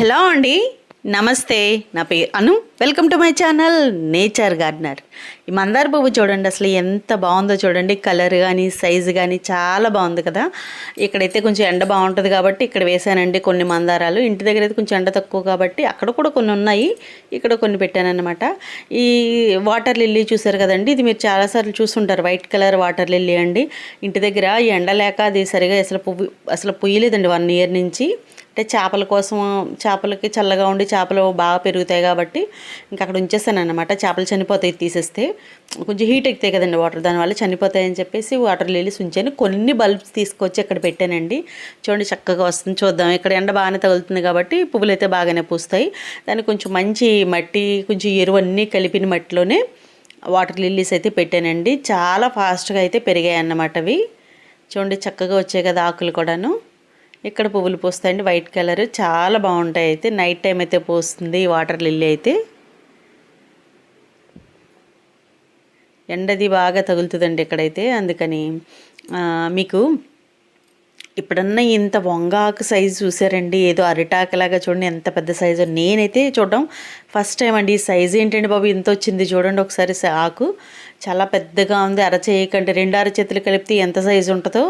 Hello అండి. నమస్తే. నా పేరు Anu. Welcome to my channel nature gardener ఈ మందార పువ్వు చూడండి అసలు ఎంత బాగుందో చూడండి. కలర్ కానీ సైజు కానీ చాలా బాగుంది కదా. ఇక్కడైతే కొంచెం ఎండ బాగుంటుంది కాబట్టి ఇక్కడ వేసానండి కొన్ని మందారాలు. ఇంటి దగ్గర అయితే కొంచెం ఎండ తక్కువ కాబట్టి అక్కడ కూడా కొన్ని ఉన్నాయి. ఇక్కడ కొన్ని పెట్టానన్నమాట. ఈ వాటర్ లిల్లీ చూసారు కదండి ఇది మీరు చాలాసార్లు చూస్తుంటారు. వైట్ కలర్ వాటర్ లిల్లీ అండి. ఇంటి దగ్గర ఎండ లేక అది సరిగా అసలు పువ్వు అసలు పుయ్యలేదండి. వన్ ఇయర్ నుంచి అంటే చేపల కోసం చేపలకి చల్లగా ఉండి చేపలు బాగా పెరుగుతాయి కాబట్టి ఇంకా అక్కడ ఉంచేస్తాను అనమాట చేపలు చనిపోతాయి తీసేస్తే. కొంచెం హీట్ ఎక్కుతాయి కదండి వాటర్ దానివల్ల చనిపోతాయని చెప్పేసి వాటర్ లిలీస్ ఉంచాను. కొన్ని బల్బ్స్ తీసుకొచ్చి అక్కడ పెట్టానండి. చూడండి చక్కగా వస్తుంది. చూద్దాం. ఇక్కడ ఎండ బాగానే తగులుతుంది కాబట్టి పువ్వులు అయితే బాగానే పూస్తాయి. దానికి కొంచెం మంచి మట్టి కొంచెం ఎరువు అన్నీ కలిపిన మట్టిలోనే వాటర్ లిల్లీస్ అయితే పెట్టానండి. చాలా ఫాస్ట్గా అయితే పెరిగాయి అన్నమాట అవి. చూడండి చక్కగా వచ్చాయి కదా ఆకులు కూడాను. ఇక్కడ పువ్వులు పూస్తాయండి. వైట్ కలర్ చాలా బాగుంటాయి అయితే. నైట్ టైం అయితే పూస్తుంది వాటర్ లిల్లీ అయితే. ఎండది బాగా తగులుతుందండి ఇక్కడైతే. అందుకని మీకు ఇప్పుడన్నా ఇంత వంగాకు సైజు చూసారండి? ఏదో అరిటాకులాగా చూడండి ఎంత పెద్ద సైజు నేనైతే చూడడం ఫస్ట్ టైం అండి. ఈ సైజు ఏంటండి బాబు? ఇంత వచ్చింది. చూడండి ఒకసారి ఆకు. చాలా పెద్దగా ఉంది. అరచేయకండి. రెండు అరచేతులు కలిపితే ఎంత సైజు ఉంటుందో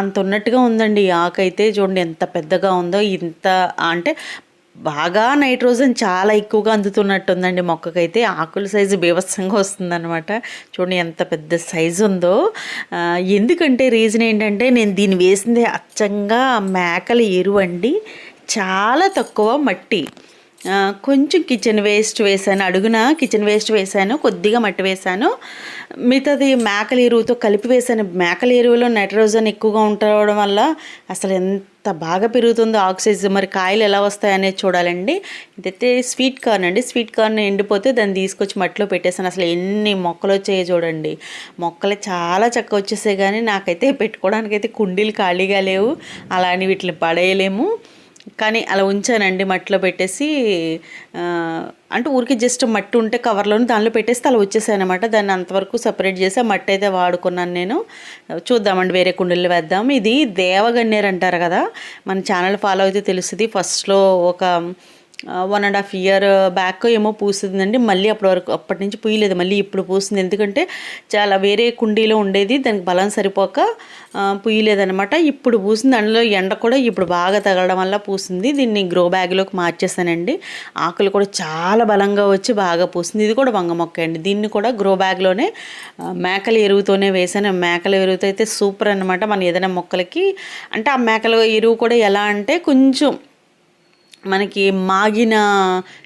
అంత ఉన్నట్టుగా ఉందండి. ఆకు అయితే చూడండి ఎంత పెద్దగా ఉందో ఇంత అంటే బాగా నైట్రోజన్ చాలా ఎక్కువగా అందుతున్నట్టుందండి మొక్కకైతే. ఆకుల సైజు బీభత్సంగా వస్తుందన్నమాట. చూడండి ఎంత పెద్ద సైజు ఉందో. ఎందుకంటే రీజన్ ఏంటంటే నేను దీన్ని వేసింది అచ్చంగా మేకల ఎరువండి. చాలా తక్కువ మట్టి. కొంచెం కిచెన్ వేస్ట్ వేసాను అడుగున కిచెన్ వేస్ట్ వేసాను కొద్దిగా మట్టి వేసాను మిగతాది మేకల ఎరువుతో కలిపి వేసాను మేకల ఎరువులో నైట్రోజన్ ఎక్కువగా ఉండడం వల్ల అసలు ఎంత బాగా పెరుగుతుందో ఆక్సిజన్ మరి కాయలు ఎలా వస్తాయనేది చూడాలండి. ఇదైతే స్వీట్ కార్న్ అండి. స్వీట్ కార్న్ ఎండిపోతే దాన్ని తీసుకొచ్చి మట్టిలో పెట్టేసాను అసలు ఎన్ని మొక్కలు వచ్చాయో చూడండి. మొక్కలు చాలా చక్కగా వచ్చేసాయి కానీ నాకైతే పెట్టుకోవడానికైతే కుండీలు ఖాళీగా లేవు. అలాని వీటిని పడేయలేము. కానీ అలా ఉంచానండి మట్టిలో పెట్టేసి అంటే ఊరికి జస్ట్ మట్టి ఉంటే కవర్లోని దానిలో పెట్టేస్తే అలా వచ్చేసాయి అనమాట దాన్ని అంతవరకు సపరేట్ చేసి ఆ మట్టి అయితే వాడుకున్నాను నేను. చూద్దామండి వేరే కుండీలు వేద్దాం. ఇది దేవగన్నేరు అంటారు కదా మన ఛానల్ ఫాలో అయితే తెలుస్తుంది. ఫస్ట్లో ఒక one and half year back ఏమో పూస్తుందండి మళ్ళీ అప్పటి వరకు అప్పటి నుంచి పూయలేదు. మళ్ళీ ఇప్పుడు పూస్తుంది ఎందుకంటే చాలా వేరే కుండీలో ఉండేది. దానికి బలం సరిపోక పూయలేదనమాట ఇప్పుడు పూసింది. అందులో ఎండ కూడా ఇప్పుడు బాగా తగలడం వల్ల పూసింది. దీన్ని గ్రో బ్యాగ్లోకి మార్చేసానండి. ఆకులు కూడా చాలా బలంగా వచ్చి బాగా పూసింది. ఇది కూడా వంగ మొక్క అండి. దీన్ని కూడా గ్రో బ్యాగ్లోనే మేకల ఎరువుతోనే వేసాను. మేకల ఎరువుతో అయితే సూపర్ అనమాట మన ఏదైనా మొక్కలకి అంటే ఆ మేకల ఎరువు కూడా ఎలా అంటే కొంచెం మనకి మాగిన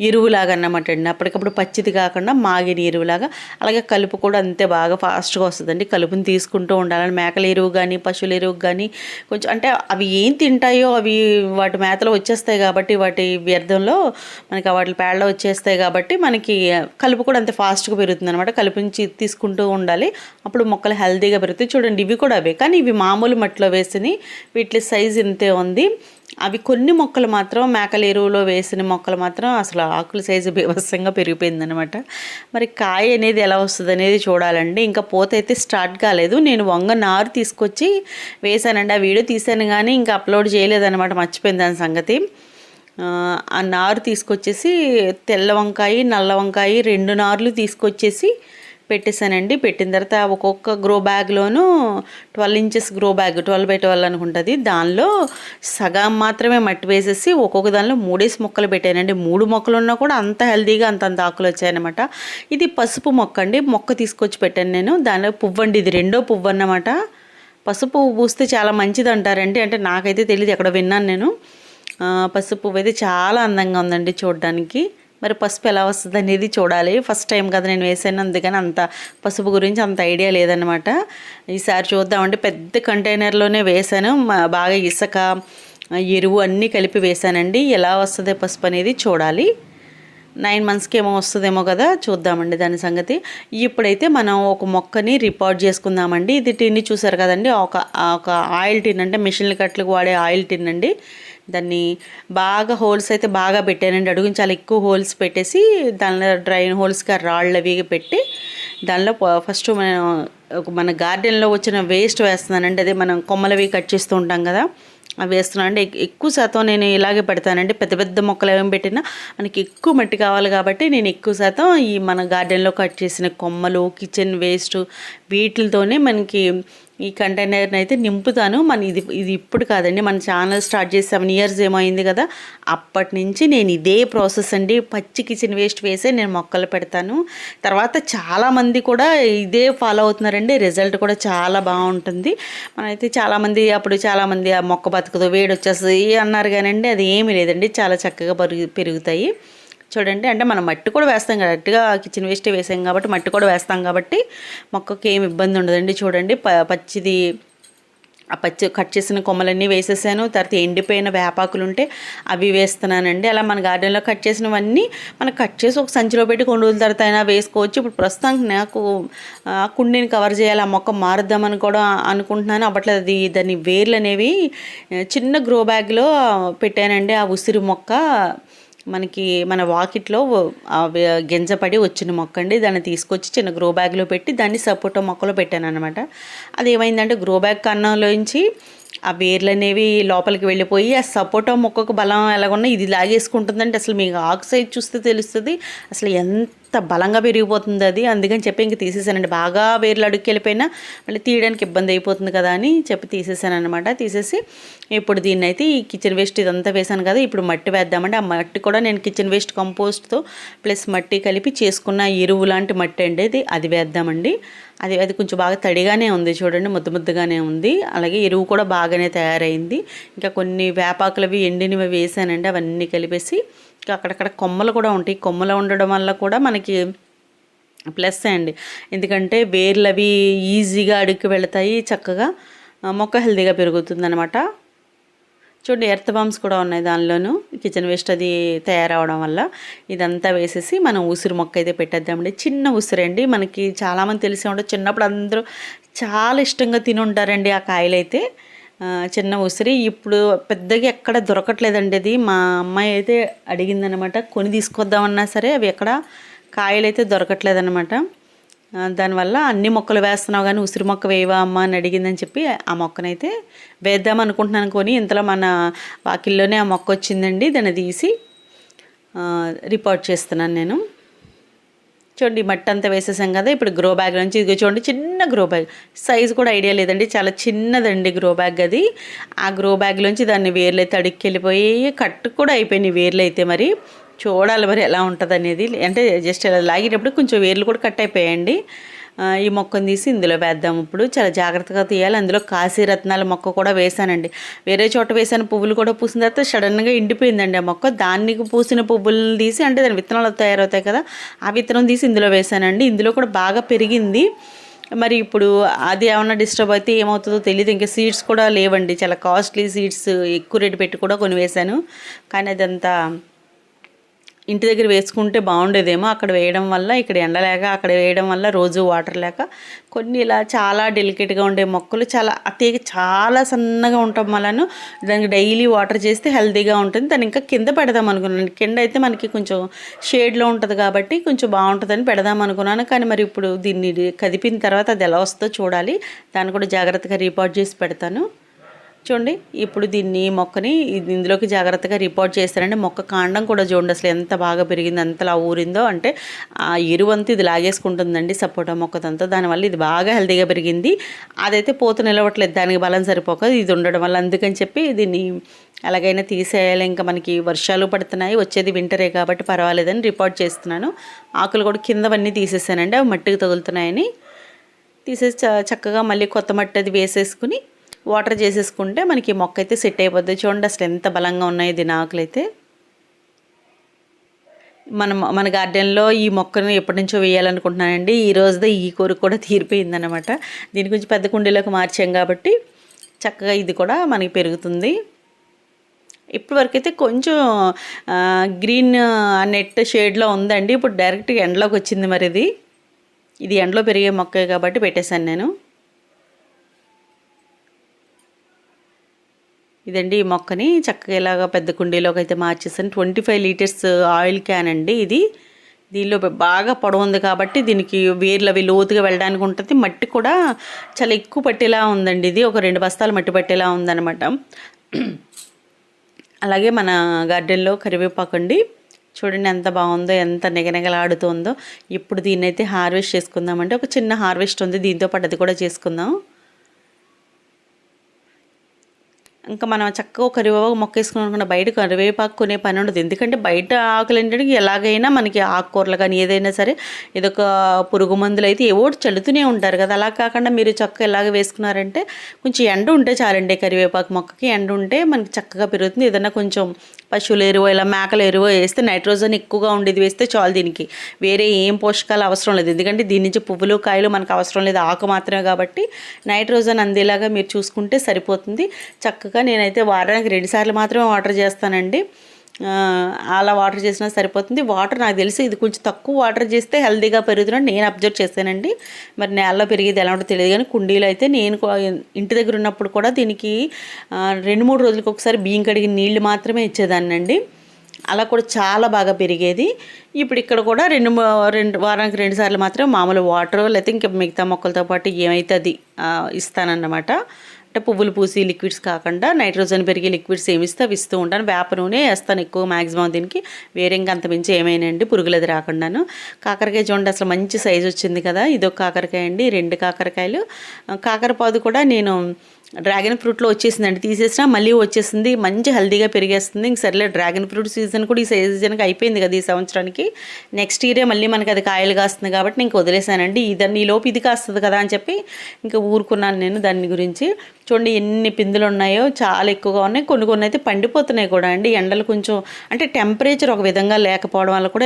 ఎరువులాగా అన్నమాట అండి. అప్పటికప్పుడు పచ్చిది కాకుండా మాగిన ఎరువులాగా. అలాగే కలుపు కూడా అంతే బాగా ఫాస్ట్గా వస్తుందండి. కలుపుని తీసుకుంటూ ఉండాలని మేకల ఎరువు కానీ పశువుల ఎరువు కానీ కొంచెం అంటే అవి ఏం తింటాయో అవి వాటి మేతలో వచ్చేస్తాయి కాబట్టి వాటి వ్యర్థంలో మనకి వాటి పేడలో వచ్చేస్తాయి కాబట్టి మనకి కలుపు కూడా అంతే ఫాస్ట్గా పెరుగుతుంది అనమాట కలుపుని తీసుకుంటూ ఉండాలి. అప్పుడు మొక్కలు హెల్తీగా పెరుగుతాయి. చూడండి ఇవి కూడా అవే. కానీ ఇవి మామూలు మట్టిలో వేసినవి. వీటి సైజ్ ఇంతే ఉంది. అవి కొన్ని మొక్కలు మాత్రం మేకల ఎరువులో వేసిన మొక్కలు మాత్రం అసలు ఆకుల సైజు బీభత్సంగా పెరిగిపోయిందనమాట మరి కాయ అనేది ఎలా వస్తుంది అనేది చూడాలండి. ఇంకా పూత అయితే స్టార్ట్ కాలేదు. నేను వంగ నారు తీసుకొచ్చి వేసానండి ఆ వీడియో తీసాను కానీ ఇంకా అప్లోడ్ చేయలేదన్నమాట. మర్చిపోయింది దాని సంగతి. ఆ, ఆ నారు తీసుకొచ్చేసి తెల్ల వంకాయ నల్ల వంకాయ రెండు నార్లు తీసుకొచ్చేసి పెట్టేశానండి. పెట్టిన తర్వాత ఒక్కొక్క grow బ్యాగ్లోనూ twelve inches grow bag twelve by twelve అనుకుంటుంది. దానిలో సగం మాత్రమే మట్టి వేసేసి ఒక్కొక్క దానిలో మూడేసి మొక్కలు పెట్టానండి. మూడు మొక్కలు ఉన్నా కూడా అంత హెల్తీగా అంత అంత ఆకులు వచ్చాయన్నమాట. ఇది పసుపు మొక్క అండి. మొక్క తీసుకొచ్చి పెట్టాను నేను. దానిలో పువ్వు అండి ఇది రెండో పువ్వు అన్నమాట పసుపు పూస్తే చాలా మంచిది అంటారండి అంటే నాకైతే తెలియదు ఎక్కడ విన్నాను నేను. పసుపు పువ్వు అయితే చాలా అందంగా ఉందండి చూడడానికి. మరి పసుపు ఎలా వస్తుంది అనేది చూడాలి. ఫస్ట్ టైం కదా నేను వేసాను అందుకని అంత పసుపు గురించి అంత ఐడియా లేదనమాట ఈసారి చూద్దామంటే పెద్ద కంటైనర్లోనే వేసాను. బాగా ఇసుక ఎరువు అన్నీ కలిపి వేసానండి. ఎలా వస్తుంది పసుపు అనేది చూడాలి. నైన్ మంత్స్కి ఏమో వస్తుందేమో కదా చూద్దామండి దాని సంగతి. ఇప్పుడైతే మనం ఒక మొక్కని రిపోర్ట్ చేసుకుందామండి. ఇది టిన్ని చూసారు కదండి ఒక ఒక ఆయిల్ టిన్ అంటే మిషన్లు కట్లకు వాడే ఆయిల్ టిన్ అండి. దాన్ని బాగా హోల్స్ అయితే బాగా పెట్టానండి అడుగుని చాలా ఎక్కువ హోల్స్ పెట్టేసి దానిలో డ్రైన్ హోల్స్గా రాళ్ళు అవి పెట్టి దానిలో ఫస్ట్ మనం మన గార్డెన్లో వచ్చిన వేస్ట్ వేస్తున్నానండి. అదే మనం కొమ్మలవి కట్ చేస్తూ ఉంటాం కదా అవి వేస్తున్నాను. అండి ఎక్కువ శాతం నేను ఇలాగే పెడతానండి. పెద్ద పెద్ద మొక్కలు ఏమి పెట్టినా మనకి ఎక్కువ మట్టి కావాలి కాబట్టి నేను ఎక్కువ శాతం ఈ మన గార్డెన్లో కట్ చేసిన కొమ్మలు కిచెన్ వేస్ట్ వీటితోనే మనకి ఈ కంటైనర్ని అయితే నింపుతాను. మన ఇది ఇది ఇప్పుడు కాదండి. మన ఛానల్ స్టార్ట్ చేసి సెవెన్ ఇయర్స్ ఏమో అయింది కదా. అప్పటి నుంచి నేను ఇదే ప్రాసెస్ అండి. పచ్చి కిచెన్ వేస్ట్ వేసే నేను మొక్కలు పెడతాను. తర్వాత చాలామంది కూడా ఇదే ఫాలో అవుతున్నారండి. రిజల్ట్ కూడా చాలా బాగుంటుంది. మనైతే చాలామంది అప్పుడు చాలామంది ఆ మొక్క బతుకుతో వేడి వచ్చేస్తుంది అన్నారు కానండి అది ఏమీ లేదండి. చాలా చక్కగా పెరుగు పెరుగుతాయి. చూడండి. అంటే మనం మట్టి కూడా వేస్తాం కరెక్ట్గా కిచెన్ వేస్ట్ వేసాం కాబట్టి మట్టి కూడా వేస్తాం కాబట్టి మొక్కకి ఏమి ఇబ్బంది ఉండదండి. చూడండి. ప పచ్చిది ఆ పచ్చి కట్ చేసిన కొమ్మలన్నీ వేసేసాను. తర్వాత ఎండిపోయిన వేపాకులు ఉంటే అవి వేస్తున్నానండి. అలా మన గార్డెన్లో కట్ చేసినవన్నీ మనం కట్ చేసి ఒక సంచిలో పెట్టి కొన్ని రోజుల తర్వాత అయినా వేసుకోవచ్చు. ఇప్పుడు ప్రస్తుతానికి నాకు ఆ కుండీని కవర్ చేయాలి ఆ మొక్క మారుద్దామని కూడా అనుకుంటున్నాను. అప్పట్లో అది దాని వేర్లు అనేవి చిన్న గ్రో బ్యాగ్లో పెట్టానండి. ఆ ఉసిరి మొక్క మనకి మన వాకిట్లో గింజపడి వచ్చిన మొక్క అండి దాన్ని తీసుకొచ్చి చిన్న గ్రో బ్యాగ్లో పెట్టి దాన్ని సపోటా మొక్కలో పెట్టాను అనమాట అది ఏమైందంటే గ్రో బ్యాగ్ కన్నంలోంచి ఆ వేర్లు అనేవి లోపలికి వెళ్ళిపోయి ఆ సపోటా మొక్కకు బలం ఎలాగున్నా ఇది లాగేసుకుంటుందంటే అసలు మీకు ఆకు సైజ్ చూస్తే తెలుస్తుంది. అసలు ఎంత బలంగా పెరిగిపోతుంది అది. అందుకని చెప్పి ఇంక తీసేసానండి. బాగా వేర్లు అడుగుకి వెళ్ళిపోయినా మళ్ళీ తీయడానికి ఇబ్బంది అయిపోతుంది కదా అని చెప్పి తీసేసాను అనమాట తీసేసి ఇప్పుడు దీన్ని అయితే ఈ కిచెన్ వేస్ట్ ఇదంతా వేసాను కదా ఇప్పుడు మట్టి వేద్దామండి. ఆ మట్టి కూడా నేను కిచెన్ వేస్ట్ కంపోస్ట్తో ప్లస్ మట్టి కలిపి చేసుకున్న ఎరువు లాంటి మట్టి అండి అది అది వేద్దామండి. అది అది కొంచెం బాగా తడిగానే ఉంది చూడండి ముద్ద ముద్దగానే ఉంది. అలాగే ఎరువు కూడా బాగానే తయారైంది. ఇంకా కొన్ని వేపాకులవి ఎండినవి వేసానండి అవన్నీ కలిపేసి అక్కడక్కడ కొమ్మలు కూడా ఉంటాయి. కొమ్మలు ఉండడం వల్ల కూడా మనకి ప్లస్ అండి. ఎందుకంటే వేర్లు అవి ఈజీగా అడుగుకి వెళతాయి చక్కగా మొక్క హెల్తీగా పెరుగుతుంది అనమాట చూడండి ఎర్త్ బాంబ్స్ కూడా ఉన్నాయి దానిలోనూ. కిచెన్ వేస్ట్ అది తయారవడం వల్ల ఇదంతా వేసేసి మనం ఉసిరి మొక్క అయితే పెట్టేద్దామండి. చిన్న ఉసిరి అండి. మనకి చాలామంది తెలిసే ఉంటుంది చిన్నప్పుడు అందరూ చాలా ఇష్టంగా తిని ఉంటారండి ఆ కాయలైతే. చిన్న ఉసిరి. ఇప్పుడు పెద్దగా ఎక్కడ దొరకట్లేదండి అది. మా అమ్మాయి అయితే అడిగిందనమాట కొని తీసుకొద్దామన్నా సరే అవి ఎక్కడ కాయలు అయితే దొరకట్లేదనమాట దానివల్ల అన్ని మొక్కలు వేస్తున్నావు కానీ ఉసిరి మొక్క వేయవా అమ్మ అని అడిగిందని చెప్పి ఆ మొక్కనైతే వేద్దాం అనుకుంటున్నాను కొని ఇంతలో మన వాకిల్లోనే ఆ మొక్క వచ్చిందండి. దాన్ని తీసి రిపోర్ట్ చేస్తున్నాను నేను. చూడండి మట్టి అంతా వేసేసాం కదా ఇప్పుడు గ్రో బ్యాగ్ నుంచి ఇది చూడండి చిన్న గ్రో బ్యాగ్ సైజు కూడా ఐడియా లేదండి చాలా చిన్నదండి గ్రో బ్యాగ్ అది. ఆ గ్రో బ్యాగ్లోంచి దాన్ని వేర్లు అయితే అడుక్కెళ్ళిపోయి కట్టు కూడా అయిపోయినాయి వేర్లు అయితే మరి. చూడాలి మరి ఎలా ఉంటుంది అనేది అంటే జస్ట్ ఇలా లాగేటప్పుడు కొంచెం వేర్లు కూడా కట్ అయిపోయాయండి. ఈ మొక్కను తీసి ఇందులో వేద్దాం. ఇప్పుడు చాలా జాగ్రత్తగా తీయాలి. అందులో కాశీ రత్నాల మొక్క కూడా వేసానండి వేరే చోట వేసాను పువ్వులు కూడా పూసిన తర్వాత సడన్గా ఎండిపోయిందండి ఆ మొక్క. దానికి పూసిన పువ్వులను తీసి అంటే దాని విత్తనాలు తయారవుతాయి కదా ఆ విత్తనం తీసి ఇందులో వేసానండి ఇందులో కూడా బాగా పెరిగింది. మరి ఇప్పుడు అది ఏమన్నా డిస్టర్బ్ అయితే ఏమవుతుందో తెలియదు ఇంకా సీడ్స్ కూడా లేవండి. చాలా కాస్ట్లీ సీడ్స్ ఎక్కువ రేటు పెట్టి కూడా కొన్ని వేశాను. కానీ అదంతా ఇంటి దగ్గర వేసుకుంటే బాగుండేదేమో అక్కడ వేయడం వల్ల ఇక్కడ ఎండ లేక అక్కడ వేయడం వల్ల రోజు వాటర్ లేక కొన్ని ఇలా చాలా డెలికేట్గా ఉండే మొక్కలు చాలా అతి చాలా సన్నగా ఉండటం వలన దానికి డైలీ వాటర్ చేస్తే హెల్తీగా ఉంటుంది. దాన్ని ఇంకా కింద పెడదాం అనుకున్నాను. కింద అయితే మనకి కొంచెం షేడ్లో ఉంటుంది కాబట్టి కొంచెం బాగుంటుందని పెడదాం అనుకున్నాను. కానీ మరి ఇప్పుడు దీన్ని కదిపిన తర్వాత అది ఎలా వస్తుందో చూడాలి. దాన్ని కూడా జాగ్రత్తగా రిపోర్ట్ చేసి పెడతాను. చూడండి ఇప్పుడు దీన్ని మొక్కని ఇది ఇందులోకి జాగ్రత్తగా రిపోర్ట్ చేస్తారండి. మొక్క కాండం కూడా చూడండి అసలు ఎంత బాగా పెరిగింది అంతలా ఊరిందో అంటే ఆ ఎరువంతా ఇది లాగేసుకుంటుందండి సపోటా మొక్కదంతా. దానివల్ల ఇది బాగా హెల్తీగా పెరిగింది. అదైతే పోత నిలవట్లేదు దానికి బలం సరిపోక ఇది ఉండడం వల్ల. అందుకని చెప్పి దీన్ని ఎలాగైనా తీసేయాలి. ఇంకా మనకి వర్షాలు పడుతున్నాయి వచ్చేది వింటరే కాబట్టి పర్వాలేదని రిపోర్ట్ చేస్తున్నాను. ఆకులు కూడా కిందవన్నీ తీసేసానండి అవి మట్టికి తగులుతున్నాయని. తీసేసి చ- చక్కగా మళ్ళీ కొత్త మట్టి అది వేసేసుకుని వాటర్ చేసేసుకుంటే మనకి మొక్క అయితే సెట్ అయిపోద్ది. చూడండి అసలు ఎంత బలంగా ఉన్నాయి దీని ఆకులైతే. మనం మన గార్డెన్లో ఈ మొక్కను ఎప్పటి నుంచో వేయాలనుకుంటున్నానండి. ఈ రోజుదే ఈ కోరిక కూడా తీరిపోయిందనమాట దీని గురించి పెద్ద కుండీలోకి మార్చాం కాబట్టి చక్కగా ఇది కూడా మనకి పెరుగుతుంది. ఇప్పటి వరకు అయితే కొంచెం గ్రీన్ నెట్ షేడ్లో ఉందండి. ఇప్పుడు డైరెక్ట్గా ఎండలోకి వచ్చింది మరి ఇది ఇది ఎండలో పెరిగే మొక్కే కాబట్టి పెట్టేశాను నేను. ఇదండి ఈ మొక్కని చక్కగా ఇలాగ పెద్ద కుండీలోకి అయితే మార్చేసాను. Twenty five litres oil can అండి ఇది. దీనిలో బాగా పొడవు ఉంది కాబట్టి దీనికి వేర్లు అవి లోతుగా వెళ్ళడానికి ఉంటుంది. మట్టి కూడా చాలా ఎక్కువ పట్టేలా ఉందండి ఇది. ఒక రెండు బస్తాలు మట్టి పట్టేలా ఉందన్నమాట. అలాగే మన గార్డెన్లో కరివేపాకు అండి. చూడండి ఎంత బాగుందో ఎంత నిగనిగలాడుతుందో. ఇప్పుడు దీన్ని అయితే హార్వెస్ట్ చేసుకుందామంటే ఒక చిన్న హార్వెస్ట్ ఉంది. దీంతో పాటు అది కూడా చేసుకుందాం. ఇంకా మనం చక్కగా కరివేపాకు మొక్క వేసుకుని బయట కరివేపాకు కొనే పని ఉండదు. ఎందుకంటే బయట ఆకులు ఏంటంటే ఎలాగైనా మనకి ఆకుకూరలు కానీ ఏదైనా సరే ఇదొక పురుగు మందులు అయితే ఏవో చల్లుతూనే ఉంటారు కదా. అలా కాకుండా మీరు చక్కగా ఎలాగ వేసుకున్నారంటే కొంచెం ఎండ ఉంటే చాలండి కరివేపాకు మొక్కకి. ఎండ ఉంటే మనకి చక్కగా పెరుగుతుంది. ఏదైనా కొంచెం పశువుల ఎరువు ఇలా మేకల ఎరువు వేస్తే నైట్రోజన్ ఎక్కువగా ఉండేది వేస్తే చాలు దీనికి. వేరే ఏం పోషకాలు అవసరం లేదు. ఎందుకంటే దీని నుంచి పువ్వులు కాయలు మనకు అవసరం లేదు. ఆకు మాత్రమే కాబట్టి నైట్రోజన్ అందేలాగా మీరు చూసుకుంటే సరిపోతుంది. చక్కగా నేనైతే వారానికి రెండుసార్లు మాత్రమే వాటర్ చేస్తానండి. అలా వాటర్ చేసినా సరిపోతుంది. వాటర్ నాకు తెలిసి ఇది కొంచెం తక్కువ వాటర్ చేస్తే హెల్తీగా పెరుగుతున్నట్టు నేను అబ్జర్వ్ చేశానండి. మరి నేలలో పెరిగేది ఎలా ఉంటుందో తెలియదు కానీ కుండీలు అయితే నేను ఇంటి దగ్గర ఉన్నప్పుడు కూడా దీనికి రెండు మూడు రోజులకు ఒకసారి బియ్యం కడిగి నీళ్ళు మాత్రమే ఇచ్చేదాన్నండి. అలా కూడా చాలా బాగా పెరిగేది. ఇప్పుడు ఇక్కడ కూడా రెండు రెండు వారానికి రెండు సార్లు మాత్రం మామూలు వాటర్ లేకపోతే ఇంకా మిగతా మొక్కలతో పాటు ఏమైతే అది ఇస్తానన్నమాట. అంటే పువ్వులు పూసి లిక్విడ్స్ కాకుండా నైట్రోజన్ పెరిగే లిక్విడ్స్ ఏమి ఇస్తే అవి ఇస్తూ ఉంటాను. వేప నూనె వేస్తాను ఎక్కువ మ్యాక్సిమం దీనికి. వేరే ఇంకా అంత మించి ఏమైనా అండి పురుగులది రాకుండాను. కాకరకాయ చూడండి అసలు మంచి సైజు వచ్చింది కదా. ఇదొక కాకరకాయ అండి రెండు కాకరకాయలు. కాకరపాదు కూడా నేను డ్రాగన్ ఫ్రూట్లో వచ్చేసిందండి. తీసేసినా మళ్ళీ వచ్చేసింది. మంచి హెల్దీగా పెరిగేస్తుంది. ఇంక సర్లే డ్రాగన్ ఫ్రూట్ సీజన్ కూడా ఈ సీజన్కి అయిపోయింది కదా ఈ సంవత్సరానికి. నెక్స్ట్ ఇయరే మళ్ళీ మనకి అది కాయలు కాస్తుంది కాబట్టి ఇంక వదిలేసానండి. ఇదని ఈ లోపు ఇది కాస్తుంది కదా అని చెప్పి ఇంకా ఊరుకున్నాను నేను దాని గురించి. చూడండి ఎన్ని పిందులు ఉన్నాయో చాలా ఎక్కువగా ఉన్నాయి. కొన్ని కొన్ని అయితే పండిపోతున్నాయి కూడా అండి. ఎండలు కొంచెం అంటే టెంపరేచర్ ఒక విధంగా లేకపోవడం వల్ల కూడా